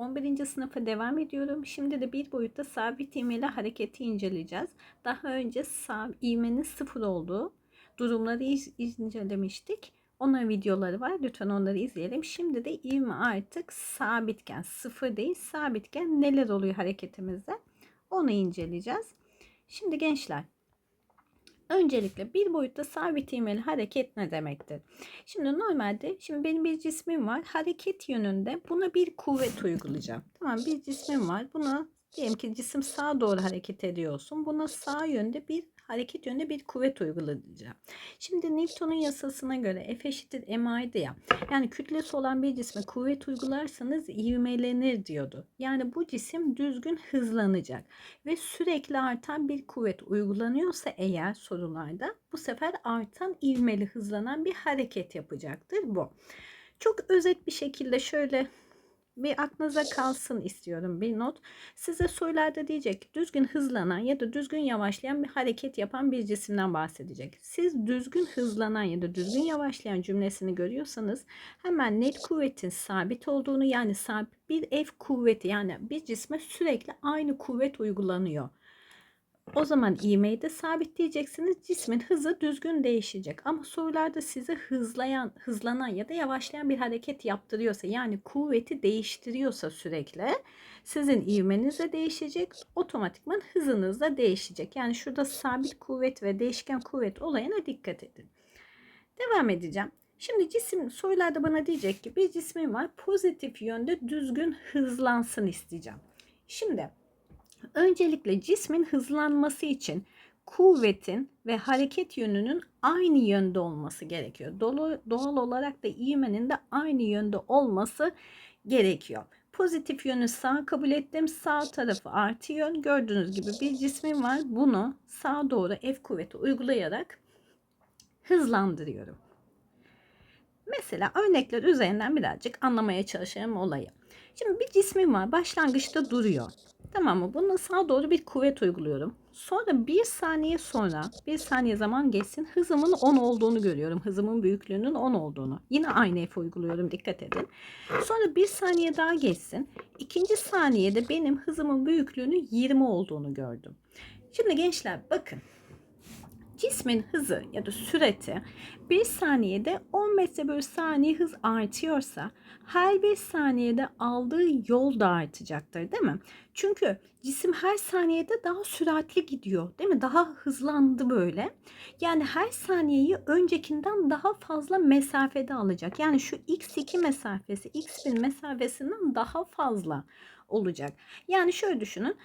11. sınıfa devam ediyorum. Şimdi de bir boyutta sabit ivmeli hareketi inceleyeceğiz. Daha önce sab ivmenin sıfır olduğu durumları iz- incelemiştik. Onların videoları var. Lütfen onları izleyelim. Şimdi de ivme artık sabitken, sıfır değil sabitken neler oluyor hareketimizde? Onu inceleyeceğiz. Şimdi gençler Öncelikle bir boyutta sabit ivmeli hareket ne demektir? Şimdi normalde şimdi benim bir cismim var. Hareket yönünde buna bir kuvvet uygulayacağım. Tamam bir cismim var. Buna diyelim ki cisim sağa doğru hareket ediyorsun. Buna sağ yönde bir hareket yönünde bir kuvvet uygulayacağım. Şimdi Newton'un yasasına göre F eşittir ma'ydı ya. Yani kütlesi olan bir cisme kuvvet uygularsanız ivmelenir diyordu. Yani bu cisim düzgün hızlanacak ve sürekli artan bir kuvvet uygulanıyorsa eğer sorularda bu sefer artan ivmeli hızlanan bir hareket yapacaktır bu. Çok özet bir şekilde şöyle bir aklınıza kalsın istiyorum bir not. Size sorularda diyecek düzgün hızlanan ya da düzgün yavaşlayan bir hareket yapan bir cisimden bahsedecek. Siz düzgün hızlanan ya da düzgün yavaşlayan cümlesini görüyorsanız hemen net kuvvetin sabit olduğunu yani sabit bir F kuvveti yani bir cisme sürekli aynı kuvvet uygulanıyor. O zaman ivmeyi de sabitleyeceksiniz. Cismin hızı düzgün değişecek. Ama sorularda size hızlayan, hızlanan ya da yavaşlayan bir hareket yaptırıyorsa yani kuvveti değiştiriyorsa sürekli sizin ivmeniz de değişecek. Otomatikman hızınız da değişecek. Yani şurada sabit kuvvet ve değişken kuvvet olayına dikkat edin. Devam edeceğim. Şimdi cisim sorularda bana diyecek ki bir cismim var pozitif yönde düzgün hızlansın isteyeceğim. Şimdi Öncelikle cismin hızlanması için kuvvetin ve hareket yönünün aynı yönde olması gerekiyor. Doğal olarak da ivmenin de aynı yönde olması gerekiyor. Pozitif yönü sağ kabul ettim. Sağ tarafı artı yön. Gördüğünüz gibi bir cismim var. Bunu sağa doğru F kuvveti uygulayarak hızlandırıyorum. Mesela örnekler üzerinden birazcık anlamaya çalışalım olayı. Şimdi bir cismim var. Başlangıçta duruyor. Tamam mı? Buna sağa doğru bir kuvvet uyguluyorum. Sonra bir saniye sonra bir saniye zaman geçsin hızımın 10 olduğunu görüyorum. Hızımın büyüklüğünün 10 olduğunu. Yine aynı F uyguluyorum dikkat edin. Sonra bir saniye daha geçsin. İkinci saniyede benim hızımın büyüklüğünün 20 olduğunu gördüm. Şimdi gençler bakın cismin hızı ya da süreti bir saniyede 10 metre bölü saniye hız artıyorsa her bir saniyede aldığı yol da artacaktır değil mi? Çünkü cisim her saniyede daha süratli gidiyor değil mi? Daha hızlandı böyle. Yani her saniyeyi öncekinden daha fazla mesafede alacak. Yani şu x2 mesafesi x1 mesafesinden daha fazla olacak. Yani şöyle düşünün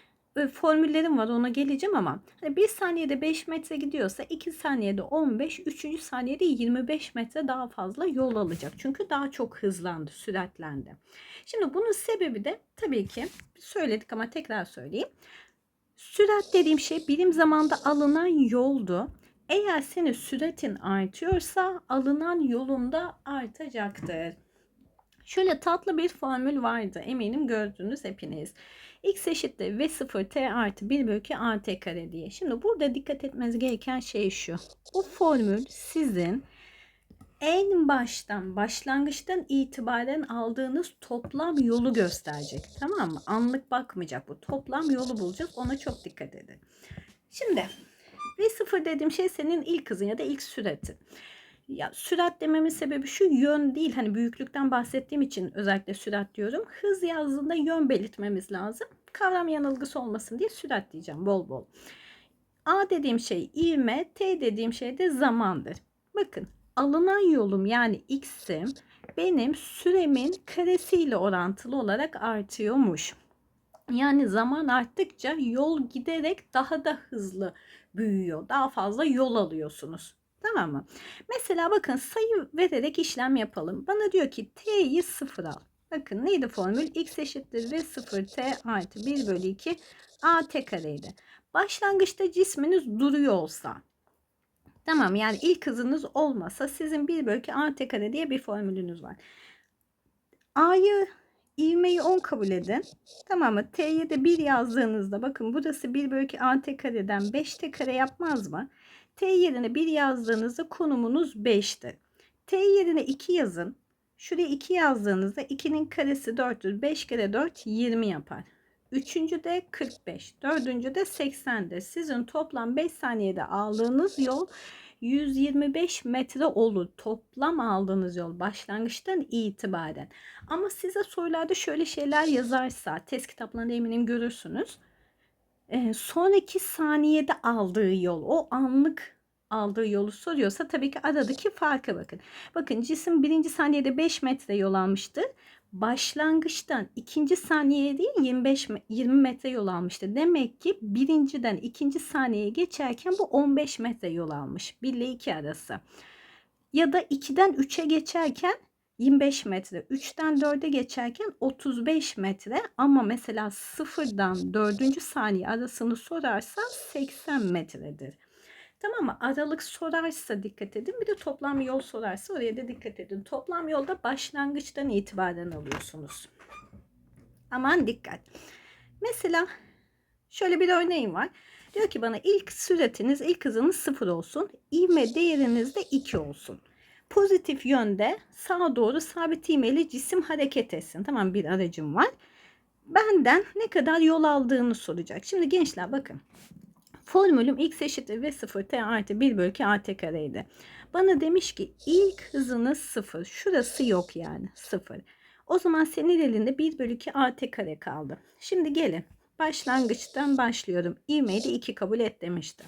formüllerim var ona geleceğim ama hani bir saniyede 5 metre gidiyorsa 2 saniyede 15, 3. saniyede 25 metre daha fazla yol alacak. Çünkü daha çok hızlandı, süratlendi. Şimdi bunun sebebi de tabii ki söyledik ama tekrar söyleyeyim. Sürat dediğim şey birim zamanda alınan yoldu. Eğer senin süratin artıyorsa alınan yolunda artacaktır. Şöyle tatlı bir formül vardı. Eminim gördünüz hepiniz x eşittir v 0 t artı 1 bölü 2 a t kare diye. Şimdi burada dikkat etmeniz gereken şey şu. Bu formül sizin en baştan başlangıçtan itibaren aldığınız toplam yolu gösterecek. Tamam mı? Anlık bakmayacak bu. Toplam yolu bulacak. Ona çok dikkat edin. Şimdi V0 dediğim şey senin ilk hızın ya da ilk süratin. Ya sürat dememin sebebi şu yön değil. Hani büyüklükten bahsettiğim için özellikle sürat diyorum. Hız yazdığında yön belirtmemiz lazım. Kavram yanılgısı olmasın diye sürat diyeceğim bol bol. A dediğim şey ivme, T dediğim şey de zamandır. Bakın alınan yolum yani x'im benim süremin karesiyle orantılı olarak artıyormuş. Yani zaman arttıkça yol giderek daha da hızlı büyüyor. Daha fazla yol alıyorsunuz. Tamam mı? Mesela bakın sayı vererek işlem yapalım. Bana diyor ki t'yi sıfır al. Bakın neydi formül? x eşittir v 0 t artı 1 bölü 2 a t kareydi. Başlangıçta cisminiz duruyor olsa. Tamam yani ilk hızınız olmasa sizin 1 bölü 2 a t kare diye bir formülünüz var. A'yı ivmeyi 10 kabul edin. Tamam mı? T'ye de 1 yazdığınızda bakın burası 1 bölü 2 a t kareden 5 t kare yapmaz mı? T yerine 1 yazdığınızda konumunuz 5'ti. T yerine 2 yazın. Şuraya 2 yazdığınızda 2'nin karesi 4'tür. 5 kere 4 20 yapar. Üçüncü de 45. Dördüncü de 80'dir. Sizin toplam 5 saniyede aldığınız yol 125 metre olur. Toplam aldığınız yol başlangıçtan itibaren. Ama size sorularda şöyle şeyler yazarsa test kitaplarında eminim görürsünüz. Ee, sonraki saniyede aldığı yol o anlık aldığı yolu soruyorsa tabii ki aradaki farka bakın. Bakın cisim birinci saniyede 5 metre yol almıştı. Başlangıçtan ikinci saniyeye değil 25 20 metre yol almıştı. Demek ki birinciden ikinci saniyeye geçerken bu 15 metre yol almış. 1 ile 2 arası. Ya da 2'den 3'e geçerken 25 metre. 3'ten 4'e geçerken 35 metre ama mesela 0'dan 4. saniye arasını sorarsan 80 metredir. Tamam mı? Aralık sorarsa dikkat edin. Bir de toplam yol sorarsa oraya da dikkat edin. Toplam yolda başlangıçtan itibaren alıyorsunuz. Aman dikkat. Mesela şöyle bir örneğim var. Diyor ki bana ilk süratiniz, ilk hızınız 0 olsun. İvme değeriniz de 2 olsun. Pozitif yönde sağa doğru sabit ivmeli cisim hareket etsin. Tamam bir aracım var. Benden ne kadar yol aldığını soracak. Şimdi gençler bakın. Formülüm x eşittir v 0 t artı 1 bölü 2 at kareydi. Bana demiş ki ilk hızınız 0. Şurası yok yani 0. O zaman senin elinde 1 bölü 2 at kare kaldı. Şimdi gelin başlangıçtan başlıyorum. İvmeyi de 2 kabul et demişti.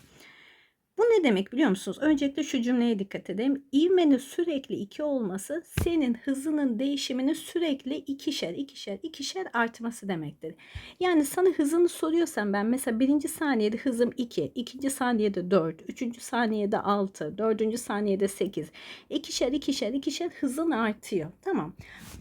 Bu ne demek biliyor musunuz? Öncelikle şu cümleye dikkat edelim. İvmenin sürekli 2 olması senin hızının değişiminin sürekli ikişer, ikişer, ikişer artması demektir. Yani sana hızını soruyorsam ben mesela birinci saniyede hızım 2, ikinci saniyede 4, üçüncü saniyede 6, dördüncü saniyede 8. İkişer, ikişer, ikişer hızın artıyor. Tamam.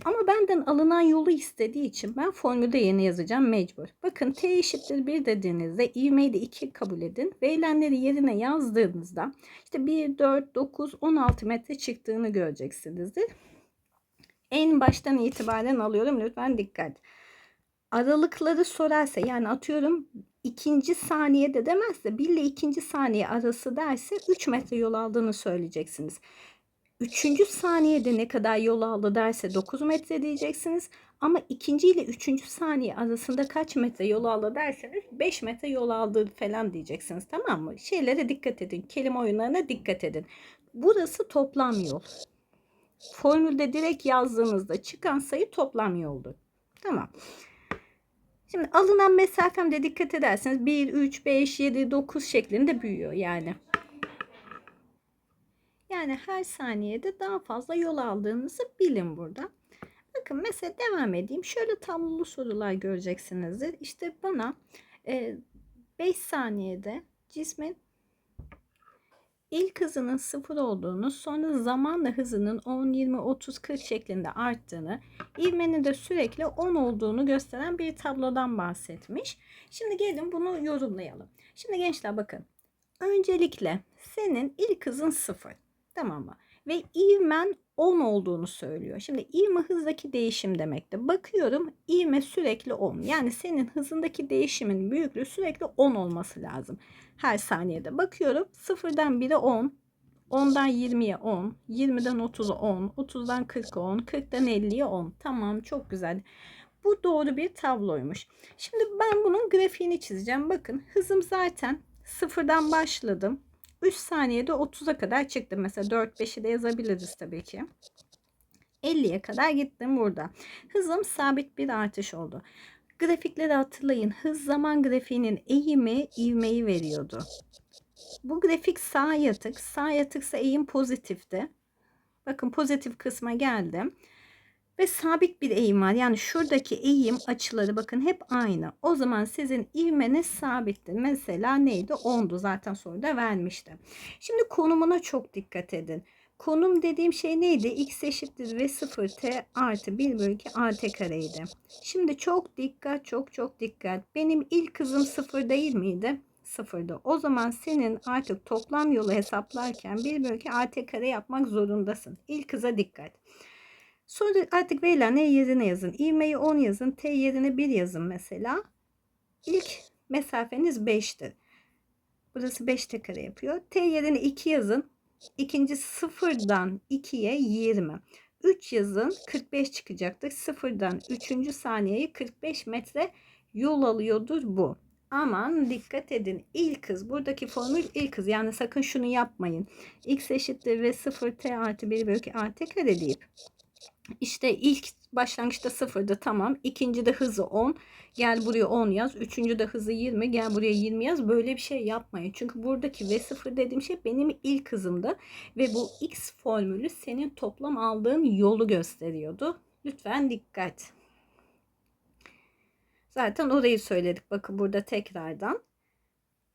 Ama benden alınan yolu istediği için ben formülde yeni yazacağım mecbur. Bakın t eşittir 1 dediğinizde ivmeyi de 2 kabul edin. Verilenleri yerine yaz yazdığınızda işte 1, 4, 9, 16 metre çıktığını göreceksinizdir. En baştan itibaren alıyorum lütfen dikkat. Aralıkları sorarsa yani atıyorum ikinci saniyede demezse 1 ile ikinci saniye arası derse 3 metre yol aldığını söyleyeceksiniz. Üçüncü saniyede ne kadar yol aldı derse 9 metre diyeceksiniz. Ama ikinci ile üçüncü saniye arasında kaç metre yol aldı derseniz 5 metre yol aldı falan diyeceksiniz. Tamam mı? Şeylere dikkat edin. Kelime oyunlarına dikkat edin. Burası toplam yol. Formülde direkt yazdığınızda çıkan sayı toplam yoldu. Tamam. Şimdi alınan mesafemde dikkat ederseniz 1, 3, 5, 7, 9 şeklinde büyüyor yani. Yani her saniyede daha fazla yol aldığınızı bilin burada. Bakın mesela devam edeyim. Şöyle tablolu sorular göreceksinizdir. İşte bana 5 e, saniyede cismin ilk hızının sıfır olduğunu, sonra zamanla hızının 10, 20, 30, 40 şeklinde arttığını, ivmenin de sürekli 10 olduğunu gösteren bir tablodan bahsetmiş. Şimdi gelin bunu yorumlayalım. Şimdi gençler bakın. Öncelikle senin ilk hızın sıfır. Tamam mı? Ve ivmen 10 olduğunu söylüyor. Şimdi ivme hızdaki değişim demekti. Bakıyorum ivme sürekli 10. Yani senin hızındaki değişimin büyüklüğü sürekli 10 olması lazım. Her saniyede. Bakıyorum 0'dan 1'e 10. 10'dan 20'ye 10, 20'den 30'a 10, 30'dan 40'a 10, 40'dan 50'ye 10. Tamam çok güzel. Bu doğru bir tabloymuş. Şimdi ben bunun grafiğini çizeceğim. Bakın hızım zaten sıfırdan başladım. 3 saniyede 30'a kadar çıktım. Mesela 4-5'i de yazabiliriz tabii ki. 50'ye kadar gittim burada. Hızım sabit bir artış oldu. Grafikleri hatırlayın. Hız zaman grafiğinin eğimi ivmeyi veriyordu. Bu grafik sağ yatık. Sağ yatıksa eğim pozitifti. Bakın pozitif kısma geldim ve sabit bir eğim var. Yani şuradaki eğim açıları bakın hep aynı. O zaman sizin ivmeniz sabitti. Mesela neydi? 10'du zaten soruda vermişti. Şimdi konumuna çok dikkat edin. Konum dediğim şey neydi? X eşittir ve 0 t artı 1 bölü 2 at kareydi. Şimdi çok dikkat çok çok dikkat. Benim ilk hızım 0 değil miydi? Sıfırdı. O zaman senin artık toplam yolu hesaplarken 1 bölü 2 at kare yapmak zorundasın. İlk hıza dikkat. Sonra artık verilen ne yerine yazın. İvmeyi 10 yazın. T yerine 1 yazın mesela. İlk mesafeniz 5'tir. Burası 5 t kare yapıyor. T yerine 2 yazın. İkinci sıfırdan 2'ye 20. 3 yazın 45 çıkacaktır. Sıfırdan 3. saniyeye 45 metre yol alıyordur bu. Aman dikkat edin. İlk hız. Buradaki formül ilk hız. Yani sakın şunu yapmayın. X eşittir ve 0 t artı 1 bölü 2 artı kare deyip işte ilk başlangıçta sıfırdı tamam. İkinci de hızı 10. Gel buraya 10 yaz. Üçüncü de hızı 20. Gel buraya 20 yaz. Böyle bir şey yapmayın. Çünkü buradaki V0 dediğim şey benim ilk hızımdı. Ve bu X formülü senin toplam aldığın yolu gösteriyordu. Lütfen dikkat. Zaten orayı söyledik. Bakın burada tekrardan.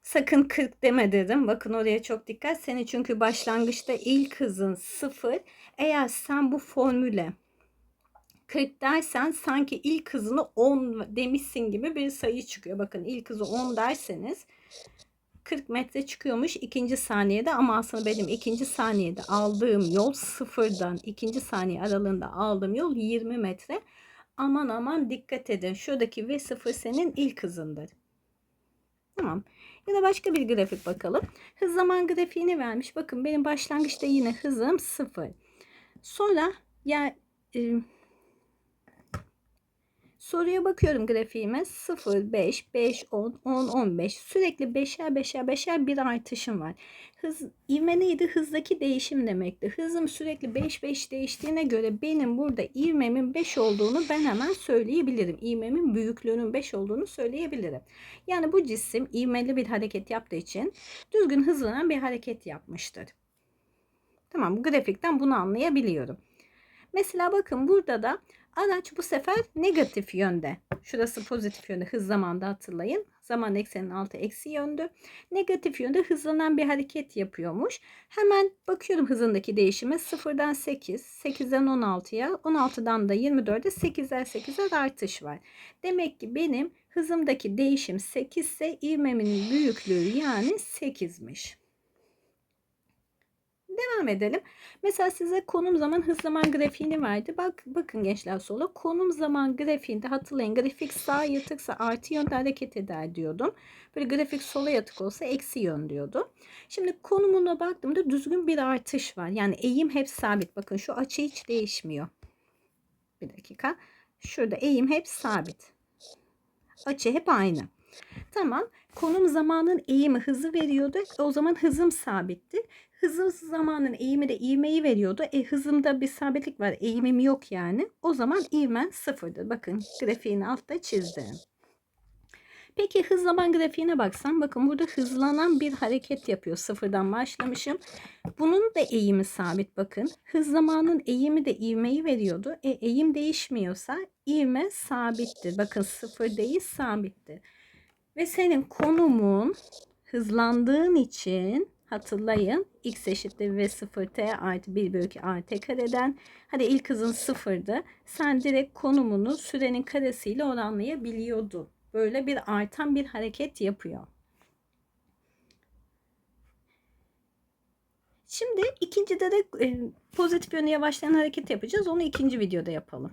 Sakın 40 deme dedim. Bakın oraya çok dikkat. Seni çünkü başlangıçta ilk hızın 0. Eğer sen bu formüle 40 dersen sanki ilk hızını 10 demişsin gibi bir sayı çıkıyor. Bakın ilk hızı 10 derseniz 40 metre çıkıyormuş ikinci saniyede ama aslında benim ikinci saniyede aldığım yol sıfırdan ikinci saniye aralığında aldığım yol 20 metre. Aman aman dikkat edin. Şuradaki V0 senin ilk hızındır. Tamam. Ya da başka bir grafik bakalım. Hız zaman grafiğini vermiş. Bakın benim başlangıçta yine hızım 0. Sonra ya e, soruya bakıyorum grafiğime 0, 5, 5, 10, 10, 15 sürekli beşer beşer beşer bir artışım var. Hız ivme neydi? Hızdaki değişim demekti. Hızım sürekli 5 5 değiştiğine göre benim burada ivmemin 5 olduğunu ben hemen söyleyebilirim. İvmemin büyüklüğünün 5 olduğunu söyleyebilirim. Yani bu cisim ivmeli bir hareket yaptığı için düzgün hızlanan bir hareket yapmıştır. Tamam bu grafikten bunu anlayabiliyorum. Mesela bakın burada da araç bu sefer negatif yönde. Şurası pozitif yönde hız zamanda hatırlayın. Zaman eksenin altı eksi yöndü. Negatif yönde hızlanan bir hareket yapıyormuş. Hemen bakıyorum hızındaki değişime 0'dan 8, 8'den 16'ya, 16'dan da 24'e 8'er 8'er artış var. Demek ki benim hızımdaki değişim 8 ise ivmemin büyüklüğü yani 8'miş. Devam edelim. Mesela size konum zaman hız zaman grafiğini verdi. Bak bakın gençler sola. Konum zaman grafiğinde hatırlayın grafik sağ yatıksa artı yönde hareket eder diyordum. Böyle grafik sola yatık olsa eksi yön diyordum. Şimdi konumuna baktığımda düzgün bir artış var. Yani eğim hep sabit. Bakın şu açı hiç değişmiyor. Bir dakika. Şurada eğim hep sabit. Açı hep aynı. Tamam. Konum zamanın eğimi hızı veriyordu. O zaman hızım sabitti. Hızım zamanın eğimi de ivmeyi veriyordu. E hızımda bir sabitlik var. Eğimim yok yani. O zaman ivmen sıfırdır. Bakın grafiğini altta çizdim. Peki hız zaman grafiğine baksam bakın burada hızlanan bir hareket yapıyor. Sıfırdan başlamışım. Bunun da eğimi sabit bakın. Hız zamanın eğimi de ivmeyi veriyordu. E eğim değişmiyorsa ivme sabittir. Bakın sıfır değil sabittir. Ve senin konumun hızlandığın için hatırlayın x eşittir v 0 t artı 1 bölü 2 a t kareden. Hadi ilk hızın sıfırdı. Sen direkt konumunu sürenin karesiyle oranlayabiliyordun. Böyle bir artan bir hareket yapıyor. Şimdi ikincide de e, pozitif yöne yavaşlayan hareket yapacağız. Onu ikinci videoda yapalım.